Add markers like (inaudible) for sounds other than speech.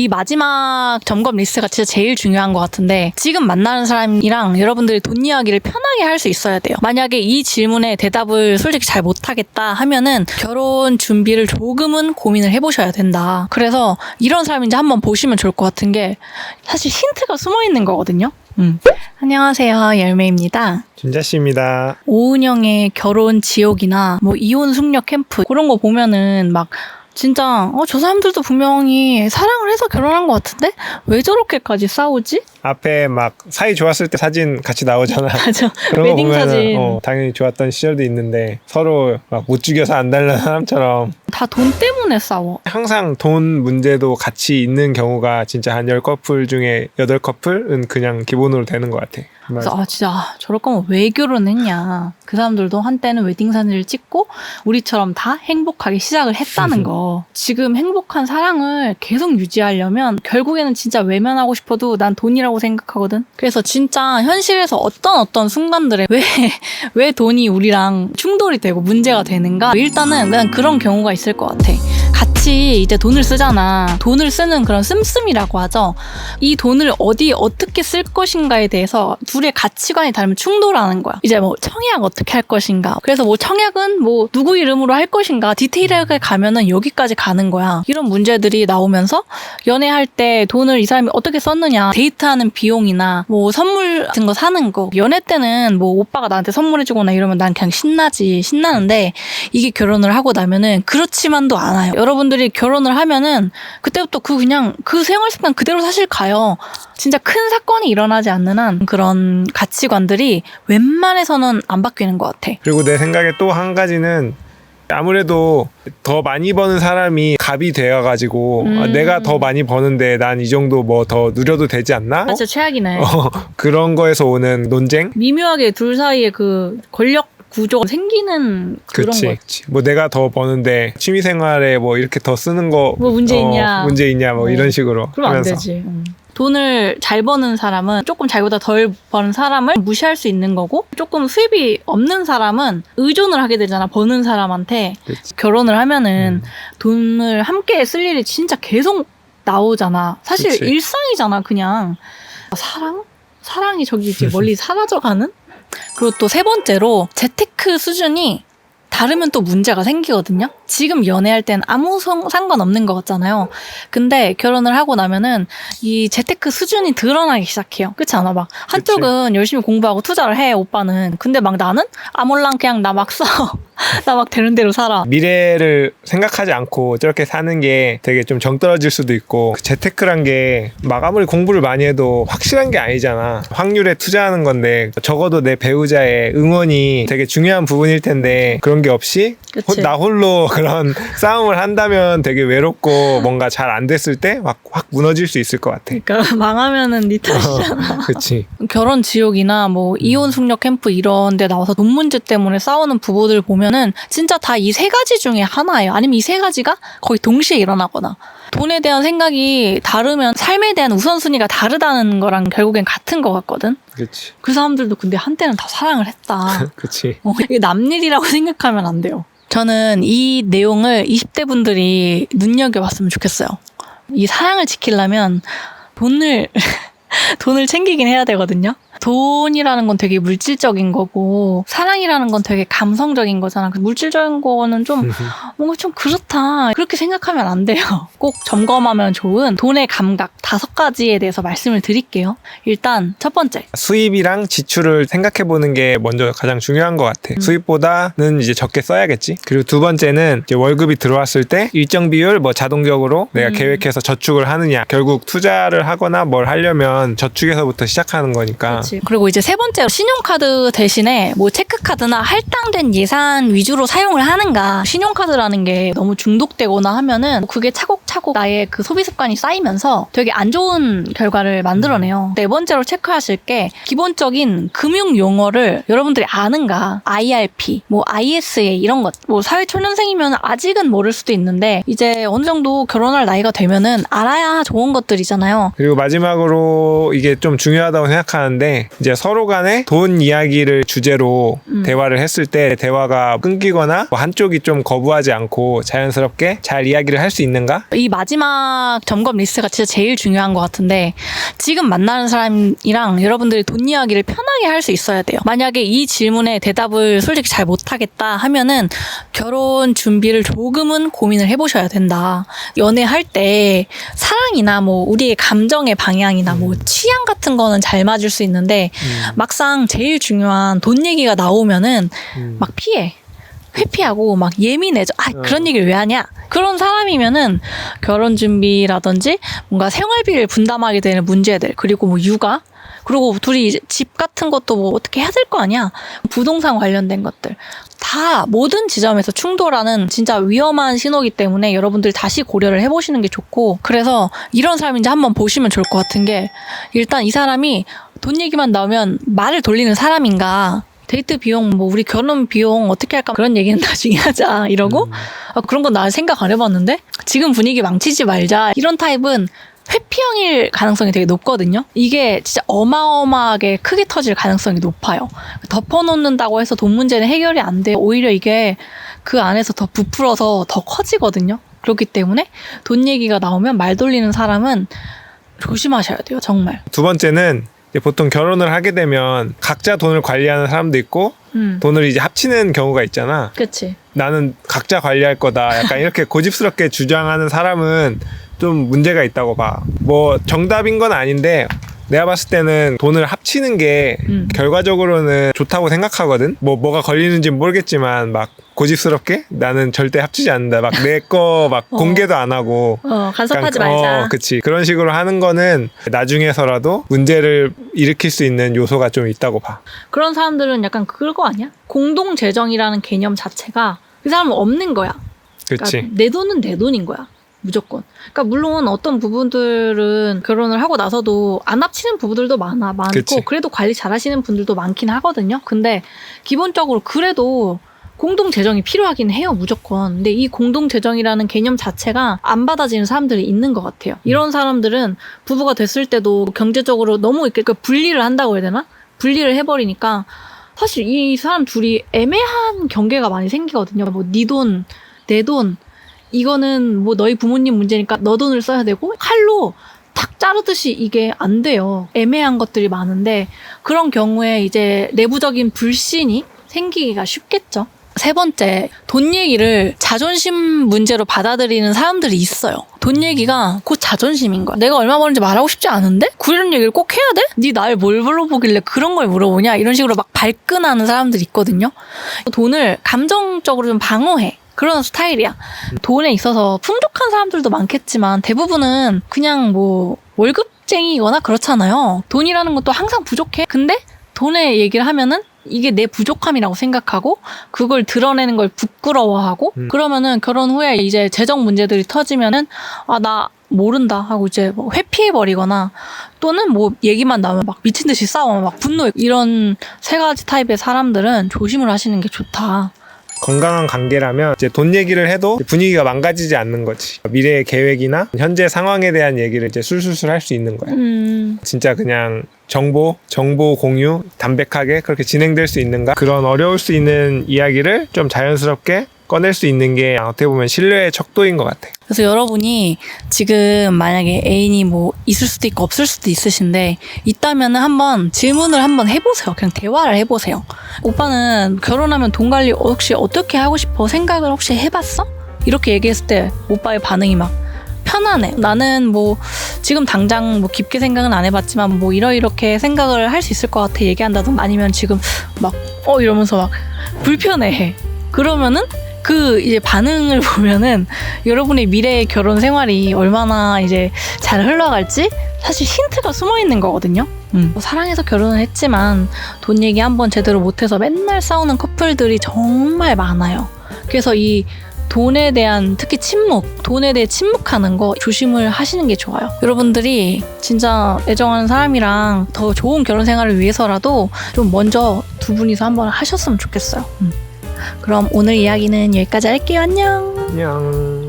이 마지막 점검 리스트가 진짜 제일 중요한 것 같은데 지금 만나는 사람이랑 여러분들이 돈 이야기를 편하게 할 수 있어야 돼요. 만약에 이 질문에 대답을 솔직히 잘 못하겠다 하면은 결혼 준비를 조금은 고민을 해보셔야 된다. 그래서 이런 사람인지 한번 보시면 좋을 것 같은 게 사실 힌트가 숨어 있는 거거든요. 음. 안녕하세요. 열매입니다. 준자 씨입니다. 오은영의 결혼 지옥이나 뭐 이혼 숙녀 캠프 그런 거 보면은 막 진짜 어 저 사람들도 분명히 사랑을 해서 결혼한 것 같은데 왜 저렇게까지 싸우지? 앞에 막 사이 좋았을 때 사진 같이 나오잖아. (laughs) 맞아 그런 거 웨딩 보면은 사진 어, 당연히 좋았던 시절도 있는데 서로 막 못 죽여서 안 달라는 사람처럼 다 돈 때문에 싸워. 항상 돈 문제도 같이 있는 경우가 진짜 한 10커플 중에 8커플은 그냥 기본으로 되는 것 같아. 그래서 아 진짜 아, 저럴 거면 왜 결혼했냐. 그 사람들도 한때는 웨딩 사진을 찍고 우리처럼 다 행복하게 시작을 했다는 거. (laughs) 지금 행복한 사랑을 계속 유지하려면 결국에는 진짜 외면하고 싶어도 난 돈이라고 생각하거든. 그래서 진짜 현실에서 어떤 어떤 순간들에 왜 (laughs) 왜 돈이 우리랑 충돌이 되고 문제가 되는가? 일단은 난 그런 경우가 있을 것 같아. 같이 이제 돈을 쓰잖아. 돈을 쓰는 그런 씀씀이라고 하죠. 이 돈을 어디 어떻게 쓸 것인가에 대해서 둘의 가치관이 다르면 충돌하는 거야. 이제 뭐 청약 어떻게 할 것인가. 그래서 뭐 청약은 뭐 누구 이름으로 할 것인가. 디테일하게 가면은 여기까지 가는 거야. 이런 문제들이 나오면서 연애할 때 돈을 이 사람이 어떻게 썼느냐. 데이트하는 비용이나 뭐 선물 같은 거 사는 거. 연애 때는 뭐 오빠가 나한테 선물해주거나 이러면 난 그냥 신나지. 신나는데 이게 결혼을 하고 나면은 그렇지만도 않아요. 여러분들이 결혼을 하면은 그때부터 그 그냥 그 생활 습관 그대로 사실 가요. 진짜 큰 사건이 일어나지 않는 한 그런 가치관들이 웬만해서는 안 바뀌는 것 같아. 그리고 내 생각에 또 한 가지는 아무래도 더 많이 버는 사람이 갑이 되어가지고 음. 아, 내가 더 많이 버는데 난 이 정도 뭐 더 누려도 되지 않나? 진짜 최악이네. 어, 그런 거에서 오는 논쟁? 미묘하게 둘 사이에 그 권력 구조가 생기는 그런 그치, 거. 그치. 뭐 내가 더 버는데 취미 생활에 뭐 이렇게 더 쓰는 거 뭐 문제 있냐. 어, 문제 있냐 뭐 어. 이런 식으로 그럼 안 하면서 되지. 음. 돈을 잘 버는 사람은 조금 잘보다 덜 버는 사람을 무시할 수 있는 거고 조금 수입이 없는 사람은 의존을 하게 되잖아 버는 사람한테 그치. 결혼을 하면은 음. 돈을 함께 쓸 일이 진짜 계속 나오잖아 사실 그치. 일상이잖아 그냥 사랑 사랑이 저기 이제 (laughs) 멀리 사라져가는 그리고 또 세 번째로 재테크 수준이 다르면 또 문제가 생기거든요. 지금 연애할 땐 아무 성- 상관없는 것 같잖아요. 근데 결혼을 하고 나면은 이 재테크 수준이 드러나기 시작해요. 그렇지 않아? 막 한쪽은 열심히 공부하고 투자를 해 오빠는. 근데 막 나는 아몰랑 그냥 나 막 써. (laughs) 나 막 되는 대로 살아. 미래를 생각하지 않고 저렇게 사는 게 되게 좀 정떨어질 수도 있고 그 재테크란 게 막 아무리 공부를 많이 해도 확실한 게 아니잖아 확률에 투자하는 건데 적어도 내 배우자의 응원이 되게 중요한 부분일 텐데 그런 게 없이 호- 그치. 나 홀로 (laughs) 그런 싸움을 한다면 되게 외롭고 뭔가 잘 안 됐을 때확확 무너질 수 있을 것 같아 그러니까 (laughs) 망하면은 네 탓이잖아. 그치 결혼 지옥이나 뭐 이혼 숙녀 캠프 이런 데 나와서 돈 문제 때문에 싸우는 부부들 보면은 진짜 다 이 세 가지 중에 하나예요. 아니면 이 세 가지가 거의 동시에 일어나거나. 돈에 대한 생각이 다르면 삶에 대한 우선순위가 다르다는 거랑 결국엔 같은 것 같거든. 그치 그 사람들도 근데 한때는 다 사랑을 했다. (laughs) 그치 어, 이게 남일이라고 생각하면 안 돼요. 저는 이 내용을 20대 분들이 눈여겨봤으면 좋겠어요. 이 사랑을 지키려면 돈을 (laughs) 돈을 챙기긴 해야 되거든요. 돈이라는 건 되게 물질적인 거고 사랑이라는 건 되게 감성적인 거잖아. 그 물질적인 거는 좀 (laughs) 뭔가 좀 그렇다. 그렇게 생각하면 안 돼요. (laughs) 꼭 점검하면 좋은 돈의 감각 다섯 가지에 대해서 말씀을 드릴게요. 일단 첫 번째. 수입이랑 지출을 생각해 보는 게 먼저 가장 중요한 것 같아. 음. 수입보다는 이제 적게 써야겠지. 그리고 두 번째는 이제 월급이 들어왔을 때 일정 비율 뭐 자동적으로 내가 음. 계획해서 저축을 하느냐. 결국 투자를 하거나 뭘 하려면 저축에서부터 시작하는 거니까. 그 렇지. 그리고 이제 세 번째로 신용카드 대신에 뭐 체크카드나 할당된 예산 위주로 사용을 하는가. 신용카드라는 게 너무 중독되거나 하면은 그게 차곡차곡 나의 그 소비 습관이 쌓이면서 되게 안 좋은 결과를 만들어내요. 네 번째로 체크하실 게 기본적인 금융 용어를 여러분들이 아는가. IRP, 뭐 ISA 이런 것. 뭐 사회 초년생이면 아직은 모를 수도 있는데 이제 어느 정도 결혼할 나이가 되면은 알아야 좋은 것들이잖아요. 그리고 마지막으로 이게 좀 중요하다고 생각하는데 게 이제 서로 간에 돈 이야기를 주제로 음. 대화를 했을 때 대화가 끊기거나 뭐 한쪽이 좀 거부하지 않고 자연스럽게 잘 이야기를 할 수 있는가? 이 마지막 점검 리스트가 진짜 제일 중요한 것 같은데 지금 만나는 사람이랑 여러분들이 돈 이야기를 편하게 할 수 있어야 돼요. 만약에 이 질문에 대답을 솔직히 잘 못하겠다 하면은 결혼 준비를 조금은 고민을 해보셔야 된다. 연애할 때 사랑이나 뭐 우리의 감정의 방향이나 뭐 취향 같은 거는 잘 맞을 수 있는데 막상 제일 중요한 돈 얘기가 나오면은 음. 막 피해. 회피하고 막 예민해져. 아, 어. 그런 얘기를 왜 하냐? 그런 사람이면은 결혼 준비라든지 뭔가 생활비를 분담하게 되는 문제들, 그리고 뭐 육아, 그리고 둘이 이제 집 같은 것도 뭐 어떻게 해야 될 거 아니야? 부동산 관련된 것들. 다 모든 지점에서 충돌하는 진짜 위험한 신호기 때문에 여러분들 다시 고려를 해보시는 게 좋고 그래서 이런 사람인지 한번 보시면 좋을 것 같은 게 일단 이 사람이 돈 얘기만 나오면 말을 돌리는 사람인가 데이트 비용 뭐 우리 결혼 비용 어떻게 할까 그런 얘기는 (laughs) 나중에 하자 이러고 음. 아, 그런 건 나 생각 안 해봤는데 지금 분위기 망치지 말자 이런 타입은 회피형일 가능성이 되게 높거든요. 이게 진짜 어마어마하게 크게 터질 가능성이 높아요. 덮어놓는다고 해서 돈 문제는 해결이 안 돼요. 오히려 이게 그 안에서 더 부풀어서 더 커지거든요. 그렇기 때문에 돈 얘기가 나오면 말 돌리는 사람은 조심하셔야 돼요. 정말. 두 번째는 보통 결혼을 하게 되면 각자 돈을 관리하는 사람도 있고 음. 돈을 이제 합치는 경우가 있잖아. 그치. 나는 각자 관리할 거다. 약간 이렇게 고집스럽게 주장하는 사람은 좀 문제가 있다고 봐. 뭐 정답인 건 아닌데 내가 봤을 때는 돈을 합치는 게 음. 결과적으로는 좋다고 생각하거든. 뭐 뭐가 걸리는지 는 모르겠지만 막 고집스럽게 나는 절대 합치지 않는다. 막 내 (laughs) 거막 어. 공개도 안 하고 어, 간섭하지 말자. 어, 그치. 그런 식으로 하는 거는 나중에서라도 문제를 일으킬 수 있는 요소가 좀 있다고 봐. 그런 사람들은 약간 그거 아니야? 공동 재정이라는 개념 자체가 그 사람은 없는 거야. 그치. 그러니까 내 돈은 내 돈인 거야. 무조건. 그러니까 물론 어떤 부분들은 결혼을 하고 나서도 안 합치는 부부들도 많아 많고 그치. 그래도 관리 잘하시는 분들도 많긴 하거든요. 근데 기본적으로 그래도 공동 재정이 필요하긴 해요, 무조건. 근데 이 공동 재정이라는 개념 자체가 안 받아지는 사람들이 있는 것 같아요. 이런 사람들은 부부가 됐을 때도 경제적으로 너무 이렇게 그 분리를 한다고 해야 되나? 분리를 해버리니까 사실 이 사람 둘이 애매한 경계가 많이 생기거든요. 뭐 네 돈, 내 돈, 이거는 뭐 너희 부모님 문제니까 너 돈을 써야 되고 칼로 탁 자르듯이 이게 안 돼요. 애매한 것들이 많은데 그런 경우에 이제 내부적인 불신이 생기기가 쉽겠죠. 세 번째, 돈 얘기를 자존심 문제로 받아들이는 사람들이 있어요. 돈 얘기가 곧 자존심인 거야. 내가 얼마 버는지 말하고 싶지 않은데? 그런 얘기를 꼭 해야 돼? 네 날뭘 물어보길래 그런 걸 물어보냐? 이런 식으로 막 발끈하는 사람들이 있거든요. 돈을 감정적으로 좀 방어해. 그런 스타일이야. 돈에 있어서 풍족한 사람들도 많겠지만 대부분은 그냥 뭐 월급쟁이거나 그렇잖아요. 돈이라는 것도 항상 부족해. 근데 돈의 얘기를 하면은 이게 내 부족함이라고 생각하고 그걸 드러내는 걸 부끄러워하고 음. 그러면은 결혼 후에 이제 재정 문제들이 터지면은 아 나 모른다 하고 이제 뭐 회피해 버리거나 또는 뭐 얘기만 나오면 막 미친 듯이 싸워 막 분노해 이런 세 가지 타입의 사람들은 조심을 하시는 게 좋다. 건강한 관계라면 이제 돈 얘기를 해도 분위기가 망가지지 않는 거지. 미래의 계획이나 현재 상황에 대한 얘기를 이제 술술술 할 수 있는 거야. 음. 진짜 그냥 정보, 정보 공유 담백하게 그렇게 진행될 수 있는가? 그런 어려울 수 있는 이야기를 좀 자연스럽게 꺼낼 수 있는 게 어떻게 보면 신뢰의 척도인 것 같아. 그래서 여러분이 지금 만약에 애인이 뭐 있을 수도 있고 없을 수도 있으신데 있다면 은 한번 질문을 한번 해보세요. 그냥 대화를 해보세요. 오빠는 결혼하면 돈 관리 혹시 어떻게 하고 싶어 생각을 혹시 해봤어? 이렇게 얘기했을 때 오빠의 반응이 막 편안해. 나는 뭐 지금 당장 뭐 깊게 생각은 안 해봤지만 뭐 이러이렇게 생각을 할 수 있을 것 같아 얘기한다든가 아니면 지금 막 어 이러면서 막 불편해해. 그러면은 그 이제 반응을 (laughs) 보면은 여러분의 미래의 결혼 생활이 얼마나 이제 잘 흘러갈지 사실 힌트가 숨어 있는 거거든요. 음. 뭐 사랑해서 결혼을 했지만 돈 얘기 한 번 제대로 못해서 맨날 싸우는 커플들이 정말 많아요. 그래서 이 돈에 대한 특히 침묵, 돈에 대해 침묵하는 거 조심을 하시는 게 좋아요. 여러분들이 진짜 애정하는 사람이랑 더 좋은 결혼 생활을 위해서라도 좀 먼저 두 분이서 한번 하셨으면 좋겠어요. 음. 그럼 오늘 이야기는 여기까지 할게요. 안녕. 안녕.